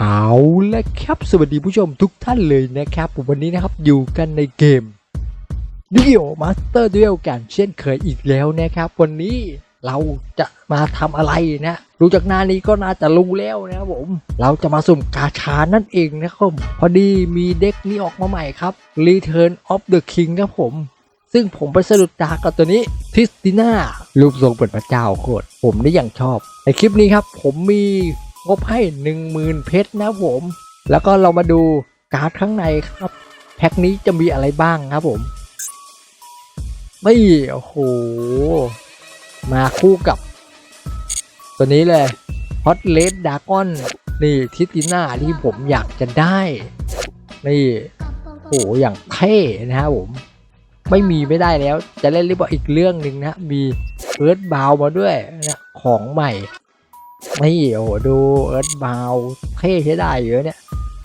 เอาละครับ สวัสดีผู้ชมทุกท่านเลยนะครับ ผมวันนี้นะครับอยู่กันในเกมดิโอมาสเตอร์ดูเอกันเช่นเคยอีกแล้วนะครับ วันนี้เราจะมาทำอะไรนะรู้จากหน้านี้ก็น่าจะรู้แล้วนะครับผม เราจะมาสุ่มกาชานั่นเองนะครับผมพอดีมีเด็กนี้ออกมาใหม่ครับ Return of the King ครับผม ซึ่งผมไปสะดุดตากับตัวนี้ทิสติน่ารูปทรงเป็นพระเจ้าโคตรผมได้อย่างชอบ ในคลิปนี้ครับ ผมมี งบให้ 10,000 เพชรนะผม แล้วก็เรามาดูการ์ดข้างในครับ แพ็คนี้จะมีอะไรบ้างครับผม ไม่โอ้โห มาคู่กับ ตัวนี้เลยฮอตเลดดากอนนี่ทิติน่าที่ผมอยากจะได้ นี่โอ้โหอย่างเท่นะครับผม ไม่มีไม่ได้แล้ว จะเล่นรืออีกเรื่องหนึ่งนะ มีเอิร์ธบาวมาด้วยนะของใหม่ นี่โอ้โหดูเอิร์ธบาวเท่ใช้ได้เยอะเนี่ย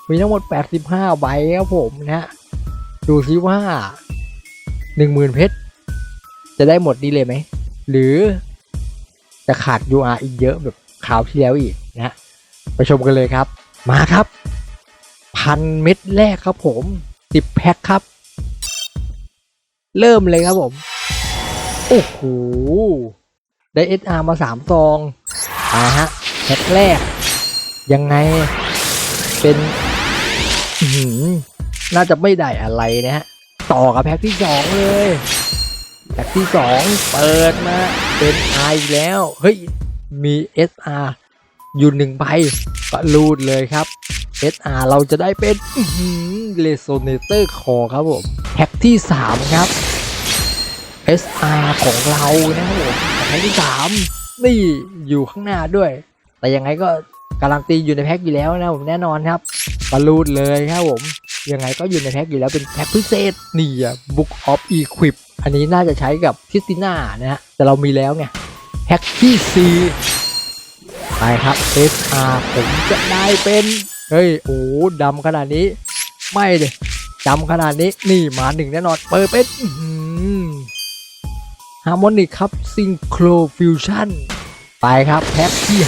มีทั้งหมด 85 ใบครับผมนะดูซิว่า 10,000 เพชร จะได้หมดนี้เลยไหม หรือจะขาด UR อีกเยอะแบบคราวที่แล้วอีกนะไปชมกันเลยครับ มาครับพันเม็ดแรกครับผม10แพ็คครับ เริ่มเลยครับผม โอ้โหได้ SR มาสามซอง อ่าฮะแพ็คแรก ยังไงเป็นหืน่าจะไม่ได้อะไรนะฮะ ต่อกับแพ็คที่สองเลยแพ็คที่สองเปิดมา เป็น R อีกแล้ว เฮ้ย มี SR อยู่หนึ่งใบก็รูดเลยครับ SR เราจะได้เป็นเลโซเนเตอร์คอครับผมแพ็คที่ 3 ครับ SR ของเรานะครับผมแพ็คที่ 3 นี่อยู่ข้างหน้าด้วย แต่ยังไงก็การันตีอยู่ในแพ็คอยู่แล้วนะผมแน่นอนครับบอลลูดเลยครับผม ยังไงก็อยู่ในแพ็คอยู่แล้วเป็นแพ็คพิเศษนี่อะ Book of Equip อันนี้น่าจะใช้กับทิสติน่านะฮะแต่เรามีแล้วไงแพ็คที่4ไปครับ SR ผมจะได้เป็นเฮ้ยโอ้ดำขนาดนี้ ไม่เลยดำขนาดนี้นี่มาหนึ่งแน่นอนเปิดเป็นฮาร์โมนิกครับซิงโครฟิวชั่น ไปครับแพ็คที่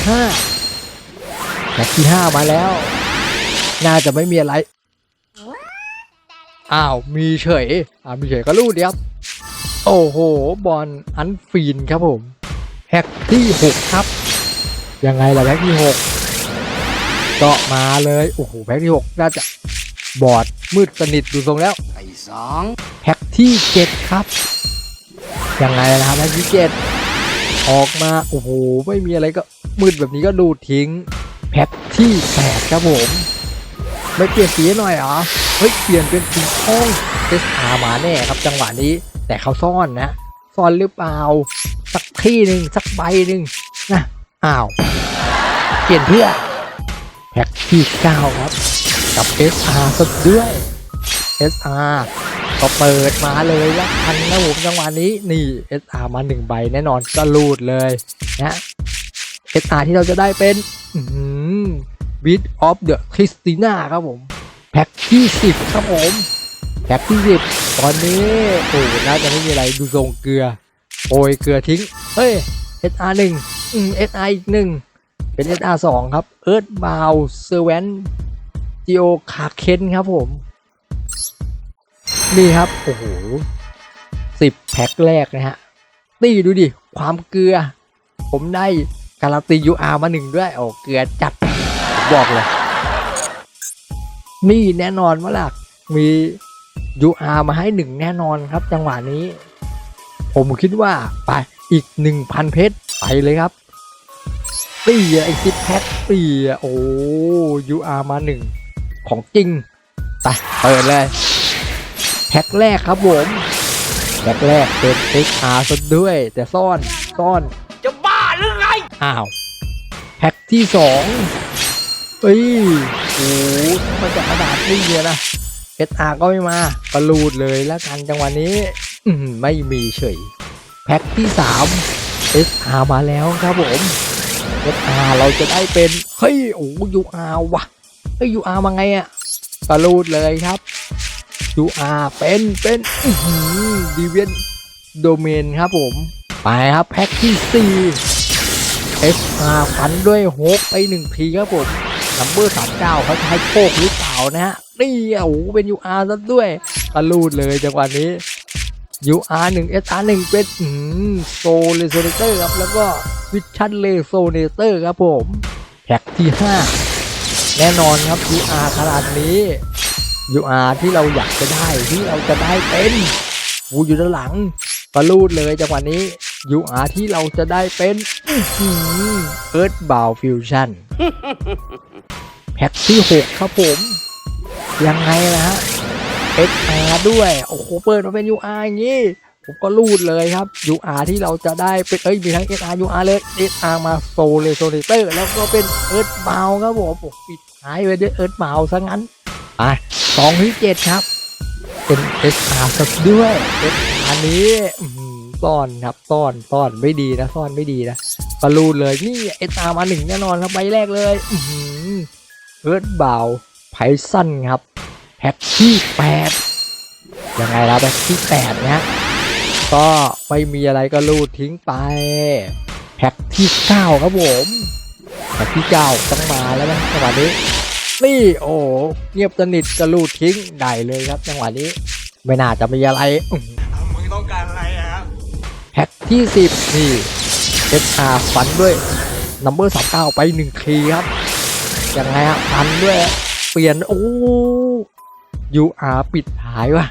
5แพ็คที่5มาแล้ว น่าจะไม่มีอะไร อ้าว มีเฉยอ่ามีเฉยก็รู้ดีครับโอ้โห บอลอันฟีนครับผมแพ็คที่6ครับ ยังไงล่ะแพ็คที่6ก็มาเลย โอ้โห แพ็คที่6น่าจะบอดมืดสนิทดูทรงแล้วไอ้สองแพ็คที่7ครับ ยังไงนะครับแพ็คที่7 ออกมา โอ้โห ไม่มีอะไรก็มืดแบบนี้ก็ดูดทิ้ง แพ็คที่8ครับผม ไม่เปลี่ยนสีหน่อยเหรอ เฮ้ย เปลี่ยนเป็นสีทองเอสอามาแน่ครับจังหวะนี้ แต่เขาซ่อนนะ ซ่อนหรือเปล่า สักที่หนึ่งสักใบหนึ่งนะอ้าว เปลี่ยนเพื่อแพ็คที่9ครับ กับ SR สดด้วย SR ก็เปิดมาเลยละพันนะผมจังหวะนี้นี่ SR มาหนึ่งใบแน่นอนก็รูดเลยนะ SR ที่เราจะได้เป็นบิทออฟเดอะคริสติน่าครับผมแพ็คที่10ครับผมแพ็คที่10ตอนนี้โอ้น่าจะไม่มีอะไรดูทรงเกลือโอยเกลือทิ้งเฮ้ย SR 1อืม SR อีกหนึ่งเป็น SR 2ครับเอิร์ธบาวเซอร์เวนจิโอคาเคนครับผม นี่ครับ โอ้โหสิบแพ็คแรกนะฮะนี่ดูดิ ความเกลือ ผมได้การันตี UR มาหนึ่งด้วย โอ้เกลือจัด บอกเลย นี่แน่นอนว่าล่ะ มี UR มาให้หนึ่งแน่นอนครับ จังหวะนี้ ผมคิดว่าไปอีกหนึ่งพันเพชรไปเลยครับตีไอซิปแพ็คตีโอ้ UR มาหนึ่งของจริง ไปเปิดเลย แพ็คแรกครับผมแพ็คแรกเป็น XR ซะด้วย แต่ซ่อนซ่อนจะบ้าหรือไงอ้าวแพ็คที่สองเอ้ยโอ้โหมันจะขนาดนี้เลยนะ SR ก็ไม่มาก็รูดเลยแล้วกันจังหวะนี้อืมไม่มีเฉย แพ็คที่สาม SR มาแล้วครับผม SR เราจะได้เป็น เฮ้ยโอ้ UR ว่ะเฮ้ย UR มาไงอะก็รูดเลยครับ UR เป็นเป็นดีเวียนโดเมนครับผม ไปครับแพ็คที่4 SR ฟันด้วยโฮกไปหนึ่งทีครับผมมนัมเบอร์สามเก้าเขาจะให้โชคหรือเปล่านะฮะนี่โอ้โหเป็น UR ซะด้วยกระลูดเลยจังหวะนี้ UR 1 SR 1เป็นอืมโซเลโซเนเตอร์ครับแล้วก็วิชั่นเลโซเนเตอร์ครับผมแท็กที่5แน่นอนครับ UR ขนาดนี้ UR ที่เราอยากจะได้ที่เราจะได้เป็นวูอยู่ด้านหลังกระลูดเลยจังหวะนี้ UR ที่เราจะได้เป็นเอิร์ธบาวฟิวชั่นแพ็คที่ 6 ครับผม ยังไงนะฮะ SR ด้วย โอ้โห เปิดมาเป็น UR อย่างนี้ ผมก็รูดเลยครับ UR ที่เราจะได้เป็น เอ้ย มีทั้ง SR UR เลย SR มาโซเลโซเนเตอร์ แล้วก็เป็นเอิร์ธบาวครับผมปิดท้ายไปด้วยเอิร์ธบาวซะงั้น ไป สองที่เจ็ดครับ เป็น SR สักด้วย SR นี้อื้อหือซ่อนครับซ่อนซ่อนไม่ดีนะซ่อนไม่ดีนะก็รูดเลยนี่ SR มาหนึ่งแน่นอนครับใบแรกเลยอื้อหือเอิร์ธบาวไพซันครับแพ็คที่แปดยังไงล่ะแพ็คที่แปดเนะก็ไม่มีอะไรก็รูดทิ้งไปแพ็คที่เก้าครับผมแพ็คที่เก้าต้องมาแล้วนะจังหวะนี้ นี่ โอ้เงียบสนิทก็รูดทิ้งได้เลยครับจังหวะนี้ ไม่น่าจะมีอะไรอื้อหือมึงต้องการอะไรอะครับแพ็คที่สิบนี่ SR ฟันด้วยนัมเบอร์สามเก้าไปหนึ่งคีย์ครับยังไงฮะฟันด้วย เปลี่ยนโอ้ UR ปิดท้ายว่ะ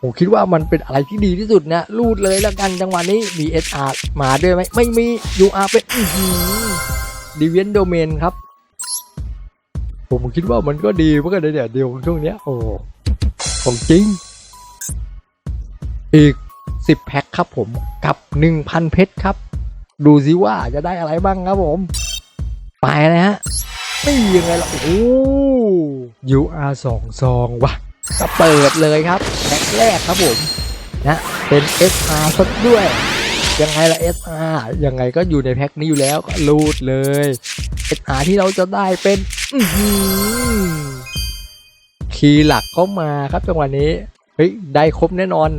ผมคิดว่ามันเป็นอะไรที่ดีที่สุดนะรูดเลยแล้วกันจังหวะนี้มี SR มาด้วยไหมไม่มี UR เป็นดีเวนโดเมนครับ ผมคิดว่ามันก็ดีเหมือนกันเนี่ยเดี๋ยวช่วงเนี้ยโอ้ของจริง อีก 10 แพ็คครับผมกับ 1,000 เพชรครับ ดูซิว่าจะได้อะไรบ้างครับผม ไปนะฮะไม่ยังไงล่ะ โอ้โห UR สองซองวะก็เปิดเลยครับแพ็คแรกครับผมนะเป็น SR สักด้วยยังไงล่ะ SR ยังไงก็อยู่ในแพ็คนี้อยู่แล้วก็รูดเลย SR ที่เราจะได้เป็น คีย์หลักเข้ามาครับจังหวะนี้ เฮ้ย ได้ครบแน่นอน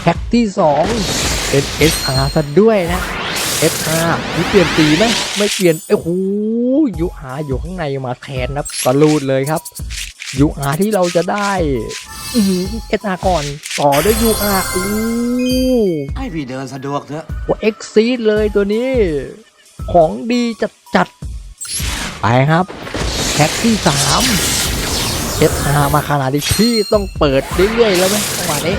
แพ็คที่ 2 เป็น SR ซะด้วยนะ SR มีเปลี่ยนสีไหมไม่เปลี่ยนโอ้โห UR อยู่ข้างในมาแทนนะก็รูดเลยครับ UR ที่เราจะได้อือหือ SR ก่อน ต่อด้วย UR อู้ให้พี่เดินสะดวกเถอะว่า Exceed เลยตัวนี้ ของดีจัดจัดๆ ไปครับแพ็คที่3 SR มาขนาดนี้พี่ต้องเปิดเรื่อยๆแล้วไหมจังหวะนี้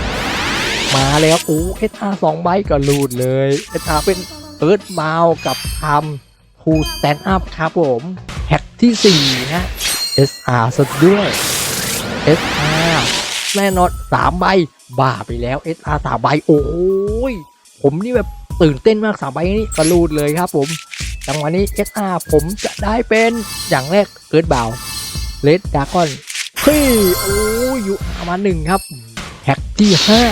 มาแล้วโอ้ SR สองใบก็รูดเลย SR เป็นเอิร์ธบาวกับทำทูสแตนด์อัพครับผมแพ็คที่4นะ SR สุดด้วย SR แน่นอนสามใบบ้าไปแล้ว SR สามใบโอ้ยผมนี่แบบตื่นเต้นมากสามใบนี้กระรูดเลยครับผม จังหวะนี้ SR ผมจะได้เป็นอย่างแรกเอิร์ธบาวเลดดากอนเฮ้ยโอ้ยยูอามาหนึ่งครับแพ็คที่ห้า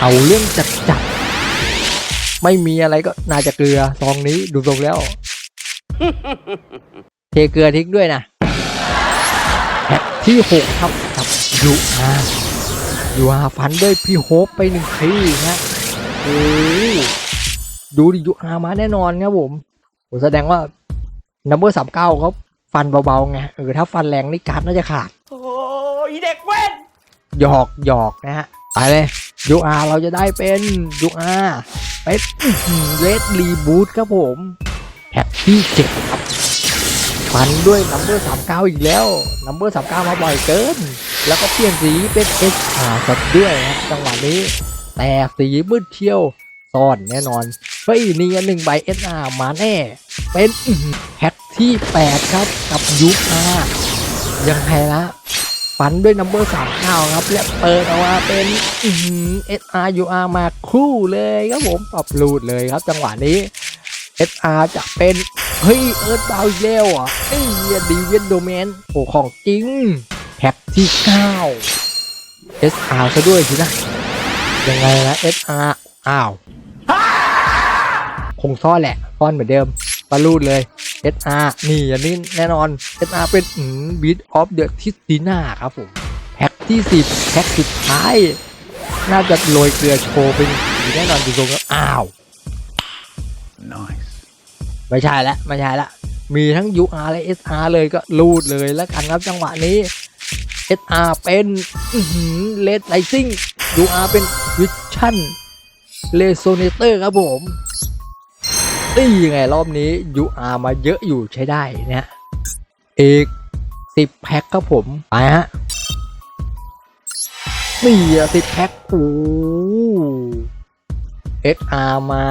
เอาเรื่องจัดจัดๆไม่มีอะไรก็น่าจะเกลือซองนี้ดูทรงแล้ว เทเกลือทิ้งด้วยนะแพ็คที่หกครับกับยูอายูอาฟันด้วยพี่โฮปไปหนึ่งทีนะโอ้ ดูดิยูอามาแน่นอนครับผมผมแสดงว่านัมเบอร์สามเก้าเขาฟันเบาๆไงเออถ้าฟันแรงนี่การดน่าจะขาด โอ้ยเด็กเว้นหยอกหยอกนะฮะไปเลยยูอาเราจะได้เป็นยูอาเป็นเลดรีบูทครับผมแพ็คที่เจ็ดครับฟันด้วยนัมเบอร์สามเก้าอีกแล้วนัมเบอร์สามเก้ามาบ่อยเกิน แล้วก็เปลี่ยนสีเป็น S R สัดด้วยฮะจังหวะนี้ แต่สีมืดเที่ยวซ่อนแน่นอน เฮ้ยนี่หนึ่งใบ S R มาแน่ เป็นแพ็คที่ 8 ครับ กับยูอายังไงละฟันด้วยนัมเบอร์สามเก้าครับ และเปิดออกมาเป็นเอสอาร์ยูอาร์มาคู่เลยครับผมปรับรูดเลยครับ จังหวะนี้ SR จะเป็น เฮ้ย เอิร์ธบาวอีกแล้วอะไอ้เหี้ยดีเวนโดเมนโอ้ของจริงแพ็คที่9 SR ซะด้วยสินะยังไงนะ SR อ้าว คงซ่อนแหละซ่อนเหมือนเดิมปารูดเลย SR นี่อันนี้แน่นอน SR เป็นอืมบีทออฟเดอะทิสติน่าครับผมแพ็คที่ 10 แพ็คสุดท้าย น่าจะโรยเกลือโชว์เป็นสีแน่นอนดูทรงแล้วอ้าว nice ไม่ใช่ละไม่ใช่ละมีทั้ง UR และ SR เลยก็รูดเลยแล้วกันครับจังหวะนี้ SR เป็นเลดไ i ซิ่ง UR เป็นวิชั่นเลโซเนเตอร์ครับผม นี่ยังไงรอบนี้ UR มาเยอะอยู่ใช้ได้นะฮะอีกสิบแพ็คครับผม ไปฮะนี่อะสิบแพ็คโอ้ SR มา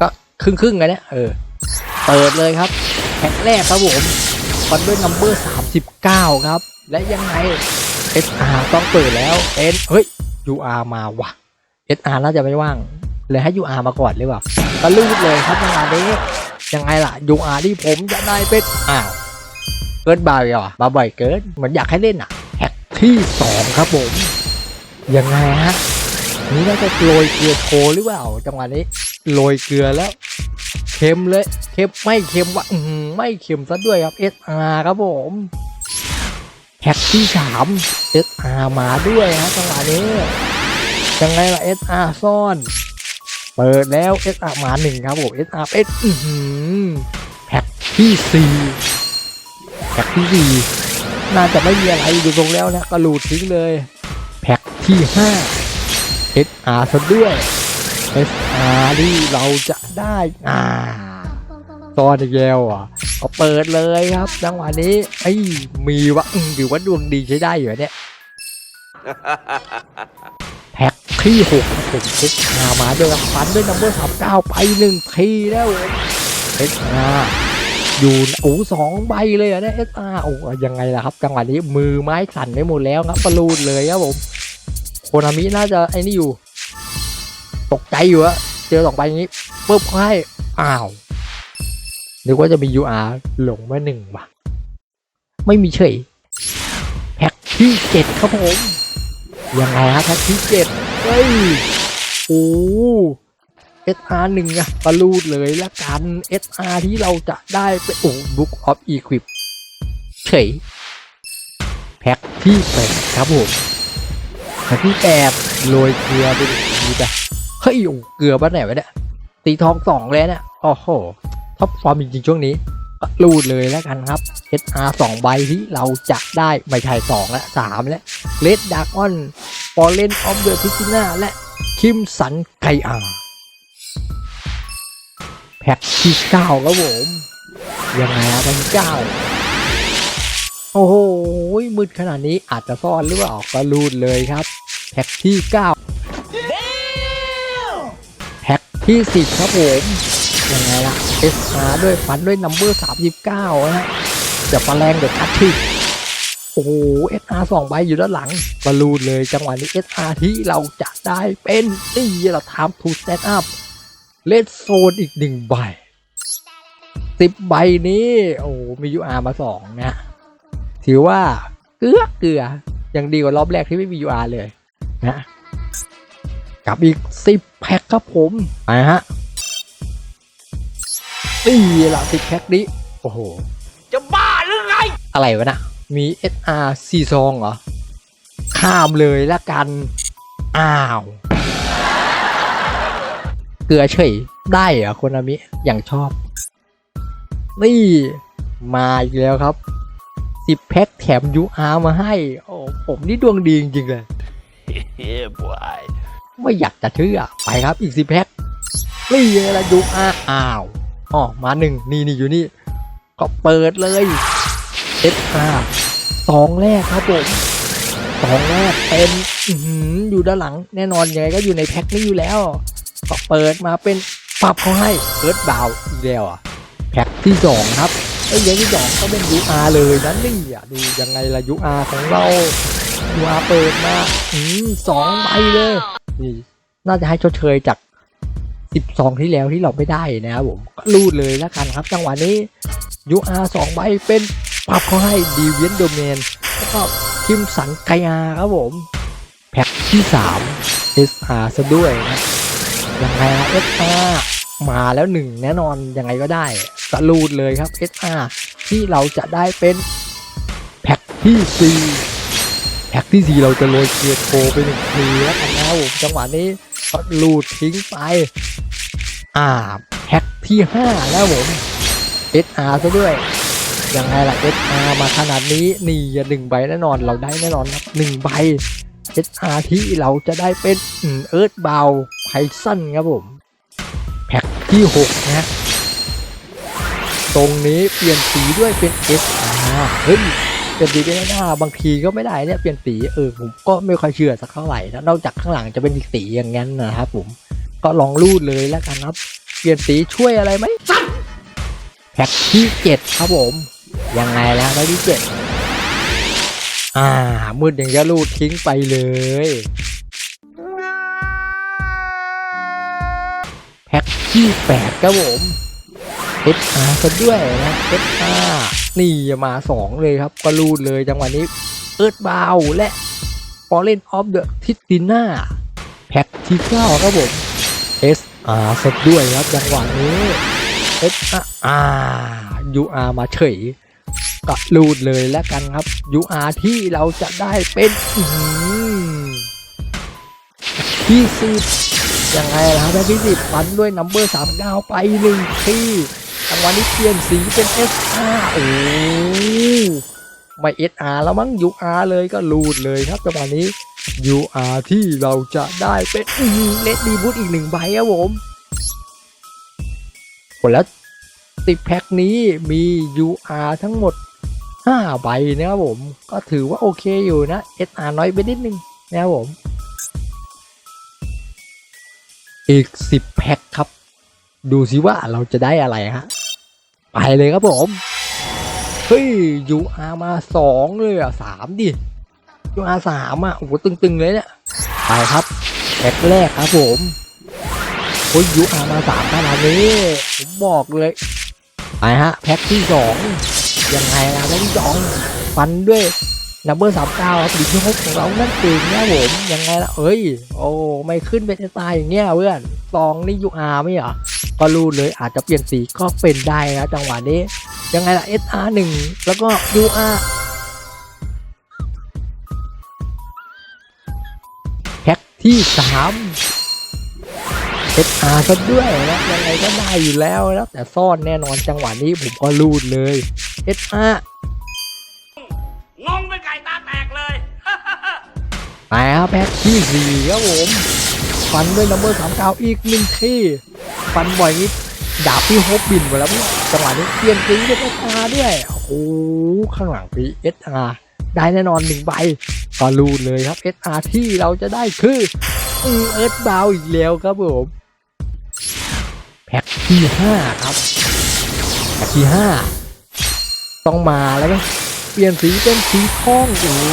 ก็ครึ่งครึ่งๆกันเนี่ยเออ เปิดเลยครับ แพ็คแรกครับผมฟันด้วยนัมเบอร์39ครับ และยังไง SR ต้องเปิดแล้วเป็นเฮ้ย UR มาว่ะ SR น่าจะไม่ว่าง เลยให้ UR มาก่อนเลยว่ะก็ลูดเลยครับจังหวะนี้ยังไงล่ะ UR ที่ผมจะได้เป็นอ้าวเกินบาร์เหรอมาบ่อยเกินเหมือนอยากให้เล่นอะแพ็คที่2ครับผมยังไงฮะนี่น่าจะโรยเกลือโชหรือเปล่าจังหวะนี้โรยเกลือแล้วเค็มเลยเค็มไม่เค็มวะไม่เค็มซะด้วยครับ SR ครับผมแพ็คที่สาม SR มาด้วยฮะจังหวะนี้ยังไงล่ะ SR ซ่อน เปิดแล้ว SR มาหนึ่งครับผม SR เป็นแพ็คที่สี่แพ็คที่สี่น่าจะไม่มีอะไรอยู่ตรงแล้วนะก็หลูดทิ้งเลย แพ็คที่ห้า SR ซะด้วย SR ที่เราจะได้อ่าตอนอีกแล้วอะก็เปิดเลยครับจังหวะนี้ไอ้ยมีวะอืมถือว่าดวงดีใช้ได้อยู่เนี่ย แพ็คที่หกครับผม SR มาด้วยรับฟันด้วยนัมเบอร์สามเก้าไปหนึ่งทีแล้ว SR อยู่โอ้สองใบเลยอะเนี่ย SR โอ้ยังไงล่ะครับจังหวะนี้มือไม้สั่นไปหมดแล้วครับประลูดเลยครับผมโคนามิน่าจะไอ้นี่อยู่ ตกใจอยู่อะเจอสองใบอย่างนี้ปุ๊บเขาให้อ้าวนึกว่าจะมี UR หลงมาหนึ่งว่ะ ไม่มีเฉยแพ็คที่เจ็ดครับผม ยังไงฮะแพ็คที่เจ็ดเฮ้ยโอ้ SR หนึ่งอะประลูดเลยละกัน SR ที่เราจะได้ไปโอ้ Book of Equip เฉยแพ็คที่แปดครับผมแพ็คที่แปดโรยเกลือไปดีไปเฮ้ยโอ้เกลือบ้านไหนวะเนี่ยตีทองสองเลยเนี่ยโอ้โหท็อปฟอร์มจริงๆช่วงนี้ รูดเลยแล้วกันครับ SR สองใบที่เราจะได้ไม่ใช่สองและสามและเลดดากอนฟอร์เรนออฟเดอะพิซิน่าและคิมสันไกอาแพ็คที่เก้าครับผม ยังไงอะแพ็คที่เก้าโอ้โห มืดขนาดนี้อาจจะซ่อนหรือเปล่าก็รูดเลยครับ แพ็คที่เก้าแพ็คที่สิบครับผม ยังไงล่ะ SR ด้วยฟันด้วยนัมเบอร์39นะฮะเดี๋ยวปลาแรงเดี๋ยวคัดที่โอ้โห SR สองใบอยู่ด้านหลังบอลลูนเลยจังหวะนี้ SR ที่เราจะได้เป็นนี่เราทำทูสแตนอัพเลดโซนอีกหนึ่งใบสิบใบนี้ โอ้โหมี UR มาสองนะถือว่าเกลือเกลือยังดีกว่ารอบแรกที่ไม่มี UR เลยนะกับอีกสิบแพ็คครับผมไปฮะ นี่ละติดแพ็คนี้โอ้โห จะบ้าหรือไง อะไรวะนะมี SR 4ซองเหรอ ข้ามเลยละกัน อ้าว เกลือเฉย ได้เหรอคนอามิ อย่างชอบ นี่ มาอีกแล้วครับ10แพ็คแถม UR มาให้ โอ้ผมนี่ดวงดีจริงๆเลย Yeah boy ไม่อยากจะเชื่อไปครับอีกสิแพ็คนี่ไงละยุอาอ้าว อ๋อมาหนึ่งนี่นี่อยู่นี่ ก็เปิดเลย SR สองแรกครับผมสองแรกเป็นอืออยู่ด้านหลังแน่นอนยังไงก็อยู่ในแพ็คนี้อยู่แล้ว ก็เปิดมาเป็นปรับเขาให้เอิร์ดบาวอีกแล้วอะแพ็คที่สองครับไอ้ยยังที่สองก็เป็น UR เลยนั่นนี่อะดูยังไงล่ะ UR ของเรา UR เปิดมาอืมสองใบเลยนี่น่าจะให้ชดเชยจาก 12 ที่แล้วที่เราไม่ได้นะครับผมก็รูดเลยแล้วกันครับ จังหวะนี้ UR 2ใบเป็นปรับเขาให้ดีเวียนโดเมนแล้วก็คิมสันไกอาครับผมแพ็คที่ 3 SR ซะด้วยนะยังไงนะ SR มาแล้วหนึ่งแน่นอนยังไงก็ได้ก็รูดเลยครับ SR ที่เราจะได้เป็นแพ็คที่4แพ็คที่สี่เราจะโรยเกียร์โทไปหนึ่งทีแล้วกันนะผมจังหวะนี้ ก็ลูดทิ้งไป อ่าแพ็คที่ห้าแล้วผม SR ซะด้วย ยังไงล่ะ SR มาขนาดนี้นี่อย่าหนึ่งใบแน่นอนเราได้แน่นอนครับหนึ่งใบ SR ที่เราจะได้เป็นเอิร์ธเบาไพซันครับผม แพ็คที่ 6นะฮะตรงนี้เปลี่ยนสีด้วยเป็น SR เฮ้ย เปลี่ยนสีเป็น SR บางทีก็ไม่ได้เนี่ยเปลี่ยนสีเออผมก็ไม่ค่อยเชื่อสักเท่าไหร่นะนอกจากข้างหลังจะเป็นสีอย่างนั้นนะครับผมก็ลองรูดเลยแล้วกันครับ เปลี่ยนสีช่วยอะไรไหมแพ็คที่7ครับผมยังไงแล้วแพ็คที่7อ่ามืดอย่างจะรูดทิ้งไปเลยแพ็คที่แปดครับผม SR ซะด้วยนะ SR นี่มาสองเลยครับก็รูดเลยจังหวะนี้เอิร์ธบาวและ f a l l e n of the t i t i n a แพ็คที่เก้าครับผม SR ซะด้วยครับจังหวะนี้ SR อ่า UR มาเฉยก็รูดเลยแล้วกันครับ UR ที่เราจะได้เป็นที่สิบยังไงล่ะครับที่สิบฟันด้วยนัมเบอร์สามเก้าไปหนึ่งที่ จังหวะนี้เปลี่ยนสีเป็น SR โอ้ไม่ SR แล้วมั้ง UR เลยก็รูดเลยครับจังหวะนี้ UR ที่เราจะได้เป็นเลดดีบูทอีกหนึ่งใบครับผมหมดแล้วติดแพ็คนี้มี UR ทั้งหมด 5 ใบนะครับผม ก็ถือว่าโอเคอยู่นะ SR น้อยไปนิดนึงนะครับผม อีก 10 แพ็คครับ ดูสิว่าเราจะได้อะไรฮะ ไปเลยครับผม เฮ้ย UR มา2เลยอะ3ดิ UR 3อะโอ้โหตึงๆเลยเนี่ย ไปครับแพ็คแรกครับผมโอ้ย UR มา3ขนาดนี้ผมบอกเลย ไปฮะ แพ็คที่2ยังไงล่ะแพ็คที่2ฟันด้วยนัมเบอร์สามเก้าครับดีที่หกของเรานั่นเองนะผมยังไงล่ะเอ้ย โอ้ไม่ขึ้นเป็นตล์อย่างเงี้ยเพื่อนซองนี่ยูอาร์ไม่เหรอ ก็รู้เลยอาจจะเปลี่ยนสีก็เป็นได้นะจังหวะนี้ ยังไงล่ะ SR 1 แล้วก็ UR แพ็คที่ 3 SR ซะด้วยนะยังไงก็ได้อยู่แล้วนะแต่ซ่อนแน่นอนจังหวะนี้ผมก็รูดเลย SR งงเป็นไก่ตาแตกเลย ไปครับแพ็คที่สี่ครับผม ฟันด้วยนัมเบอร์สามเก้าอีกหนึ่งที่ฟันบ่อยนิดดาบพี่โฮปบินไปแล้วเนี่ยจังหวะนี้เปลี่ยนสีเป็นเอสอาร์ด้วยโอ้โหข้างหลังพีเอสอาร์ได้แน่นอนหนึ่งใบก็รูดเลยครับเอสอาร์ที่เราจะได้คืออือเอิร์ธบาวอีกแล้วครับผมแพ็คที่ห้าครับแพ็คที่ห้าต้องมาแล้วไหมเปลี่ยนสีเป็นสีทองโอ้โห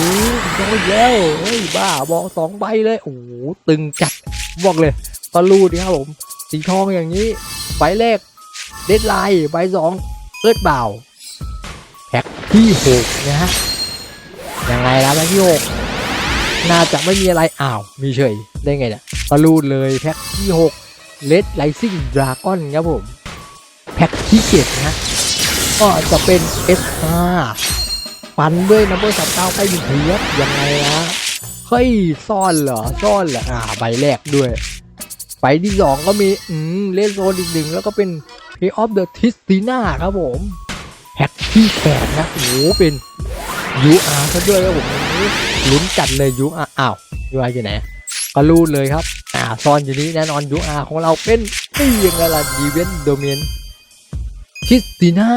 ยังไม่แล้วเฮ้ยบ้าบอกสองใบเลยโอ้ตึงจัด บอกเลยก็รูดครับผมสีทองอย่างนี้ใบแรกเดดไลน์ใบสองเอิร์ดบ่าวแพ็คที่หกนะฮะยังไงล่ะแพ็คที่หกน่าจะไม่มีอะไรอ้าว มีเฉยได้ไงเนี่ยก็รูดเลยแพ็คที่หกเลดไลซิ่งดราก้อนครับผมแพ็คที่เจ็ดนะก็จะเป็น SR ฟันด้วยนัมเบอร์สามเก้าไปหนึ่งทีครับยังไงนะ เฮ้ยซ่อนเหรอซ่อนเหรออ่าใบแรกด้วยใบที่สองก็มีอืมเลนโซนอีกหนึ่งแล้วก็เป็น Play of the t i s t i n a ครับผมแพ็คที่แปดนะโอ้โหเป็น UR ซะด้วยครับผมลุ้นจัดเลย UR อ้าว UR อาร์ยู่ไหนก็รู้เลยครับ อ่าซ่อนอยู่นี้แน่นอน UR ของเราเป็นนี่ยังไงล่ะดีเวนโดเมนทิสติน่า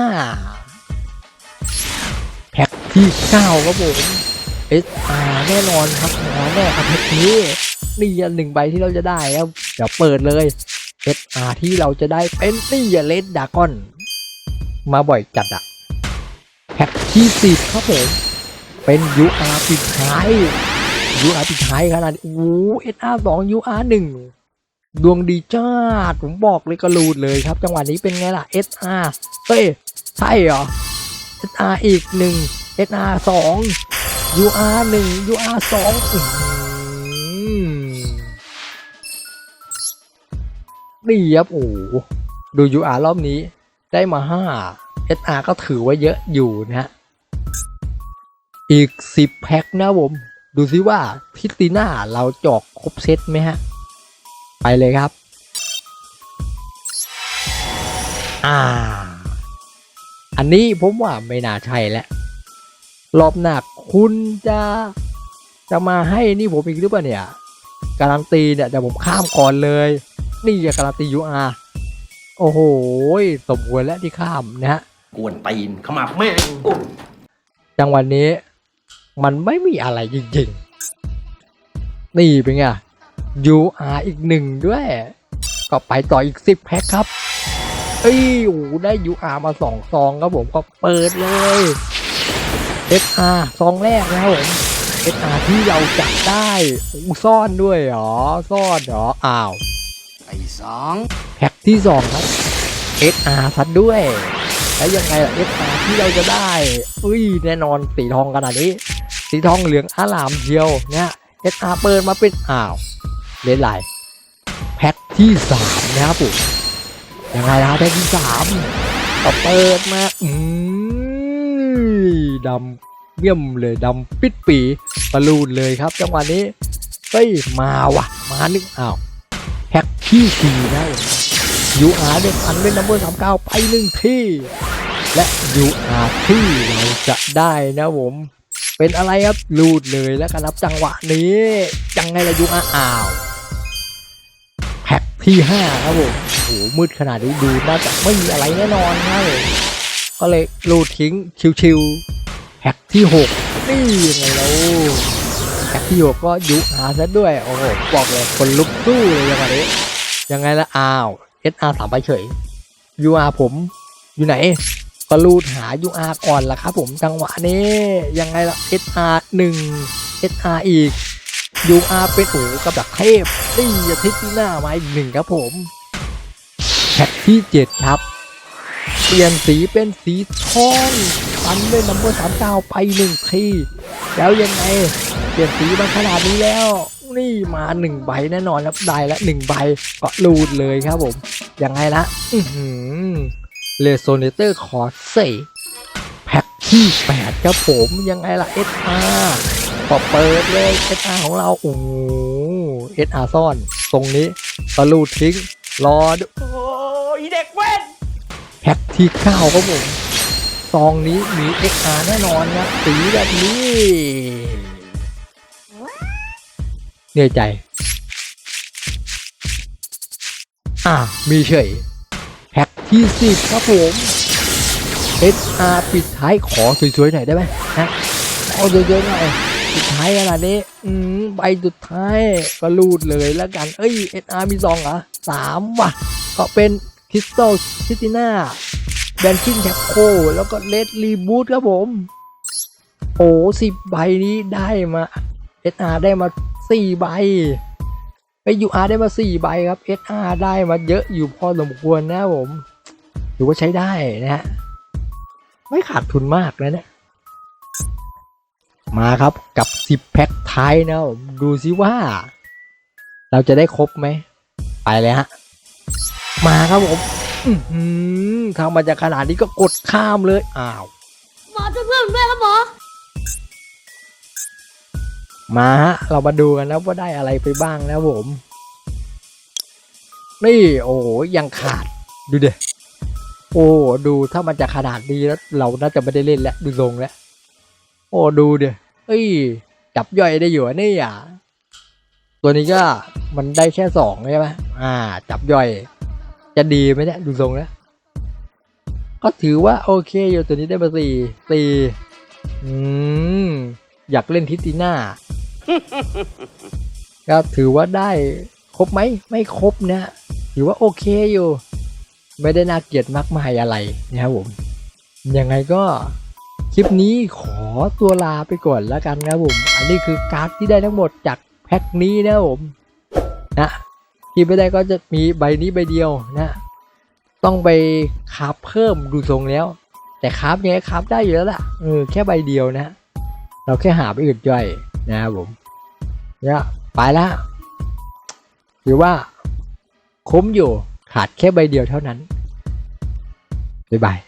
แพ็คที่เก้าครับผม SR แน่นอนครับมาแน่ครับแพ็คนี้นี่หนึ่งใบที่เราจะได้ครับเดี๋ยวเปิดเลย SR ที่เราจะได้เป็นนี่เลดดากอน มาบ่อยจัดอะแพ็คที่สิบครับผมเป็น UR ปิดท้าย UR ปิดท้ายขนาดนี้โอ้โห SR สอง UR หนึ่งดวงดีจ้าดผมบอกเลยกระลูดเลยครับ จังหวะนี้เป็นไงล่ะ SR เฮ้ย ใช่เหรอ SR อีกหนึ่ง SR สอง UR หนึ่ง UR สองอื้อหือนี่ครับโอ้ดู UR รอบนี้ได้มาห้า SR ก็ถือว่าเยอะอยู่นะฮะ อีก 10 แพ็คนะผม ดูซิว่าทิสติน่าเราจอกครบเซตไหมฮะ ไปเลยครับ อ่า อันนี้ผมว่าไม่น่าใช่แล้ว รอบหน้า คุณจะจะมาให้นี่ผมอีกหรือเปล่าเนี่ยการันตีเนี่ยเดี๋ยวผมข้ามก่อนเลย นี่จะการันตี UR โอ้โหสมควรแล้วที่ข้ามนะฮะกวนตีนเข้ามาแม่งโอ้จังหวะนี้มันไม่มีอะไรจริงๆ นี่เป็นไง UR อีกหนึ่งด้วย ก็ไปต่ออีกสิบแพ็คครับ เอ้ยโอ้โหได้ UR มาสองซองครับผมก็เปิดเลย SR ซองแรกนะครับผม SR ที่เราจับได้โอ้ซ่อนด้วยเหรอ ซ่อนเหรอ อ้าวไอ้สองแพ็คที่สองครับ SR ซัดด้วย แล้วยังไงล่ะ SR ที่เราจะได้ อุ้ยแน่นอนสีทองขนาดนี้ สีทองเหลืองอลามเชียวเนี่ย SR เปิดมาเป็นอ้าวเลนไลน์แพ็คที่สามนะครับผมยังไงล่ะแพ็คที่สามก็เปิดมา อืม ดำเยี่ยมเลยดำปิดปีตะลูดเลยครับ จังหวะนี้เฮ้ยมาว่ะ มาหนึกอ้าวแพ็คที่สี่นะยูอาร์เด็กอันเป็นนัมเบอร์สามเก้าไปหนึ่งที่ และยูอาร์ที่เราจะได้นะผม เป็นอะไรครับลูดเลยแล้วกันครับจังหวะนี้ยังไงล่ะยูอาร์อ้าวแพ็คที่ห้าครับผมโอ้โหมืดขนาดนี้ดูน่าจะไม่มีอะไรแน่นอนนะผมก็เลยลูดทิ้งชิว แพ็คที่หกนี่ยังไงแล้วแพ็คที่หกก็ยูอาซะด้วย โอ้โห บอกเลย คนลุกสู้เลยยังไงนี้ยังไงละอ้าว SR สามไปเฉย UR ผมอยู่ไหนก็รูดหา UR ก่อนละครับผมจังหวะนี้ยังไงล่ะ SR 1 SR อีก UR เป็นโอ้กับดักเทพนี่อาทิตย์ที่หน้ามาอีกหนึ่งครับผมแพ็คที่ 7 ครับ เปลี่ยนสีเป็นสีทอง ปันด้วยนัมเบอร์สามเก้าไปหนึ่งทีแล้วยังไงเปลี่ยนสีมาขนาดนี้แล้วนี่มาหนึ่งใบแน่นอนครับได้ละหนึ่งใบก็รูดเลยครับผมยังไงละอือหือเลโซเนเตอร์คอร์เซแพ็คที่แปดครับผมยังไงล่ะ SR ก็เปิดเลย SR ของเราโอ้โห SR ซ่อน ตรงนี้ก็รูดทิ้งรอดูโอ้ยเด็กเว้นแพ็คที่เก้าครับผม ซองนี้มี XR แน่นอนนะสีแบบนี้เหนื่อยใจ อ่ามีเฉยแพ็คที่สิบครับผม SR ปิดท้ายขอสวยๆหน่อยได้ไหมนะขอสวยๆหน่อยปิดท้ายขนาดนี้ อืมใบสุดท้ายก็รูดเลยแล้วกัน เอ้ย SR มีซองเหรอสามว่ะ ก็เป็นคริสตัลซิติน่า แบนคิงแท็กโคแล้วก็เลดรีบูทครับผม โอ้สิบใบนี้ได้มา SR ได้มาสี่ใบไปยูอ UR ได้มาสี่ใบครับ SR ได้มาเยอะอยู่พอสมควรนะผมถือว่าใช้ได้นะฮะไม่ขาดทุนมากนะเนี่ยมาครับกับ10แพ็คท้ายนะผมดูซิว่า เราจะได้ครบไหมไปเลยฮะ มาครับผม อื้อหือทำมาจากขนาดนี้ก็กดข้ามเลย อ้าว หมอช่วยเพื่อนผมด้วยครับหมอ มาฮะ เรามาดูกันนะว่าได้อะไรไปบ้างนะผม นี่ โอ้โหยังขาด ดูเดโอ้ ดูถ้ามันจะขนาดนี้แล้ว เราน่าจะไม่ได้เล่นแล้ว ดูทรงแล้ว โอ้ ดูเดเอ้ย จับย่อยได้อยู่อะนี่อะ ตัวนี้ก็มันได้แค่สองใช่ไหมอ่า จับย่อย จะดีไหมเนี่ยดูทรงแล้วก็ถือว่าโอเคอยู่ตัวนี้ได้มาสี่สี่อืม อยากเล่นทิติน่าก็ถือว่าได้ครบไหมไม่ครบนะถือว่าโอเคอยู่ ไม่ได้น่าเกลียดมากมายอะไรนะครับผมยังไงก็คลิปนี้ขอตัวลาไปก่อนแล้วกันนะครับผม อันนี้คือการ์ดที่ได้ทั้งหมดจากแพ็คนี้นะครับผมนะ ที่ไม่ได้ก็จะมีใบนี้ใบเดียวนะ ต้องไปคราบเพิ่มดูทรงแล้ว แต่คราบยังไงคราบได้อยู่แล้วล่ะเออแค่ใบเดียวนะ เราแค่หาไปอื่นย่อยนะครับผมเนี่ยไปละถือว่าคุ้มอยู่ขาดแค่ใบเดียวเท่านั้นบ๊ายบาย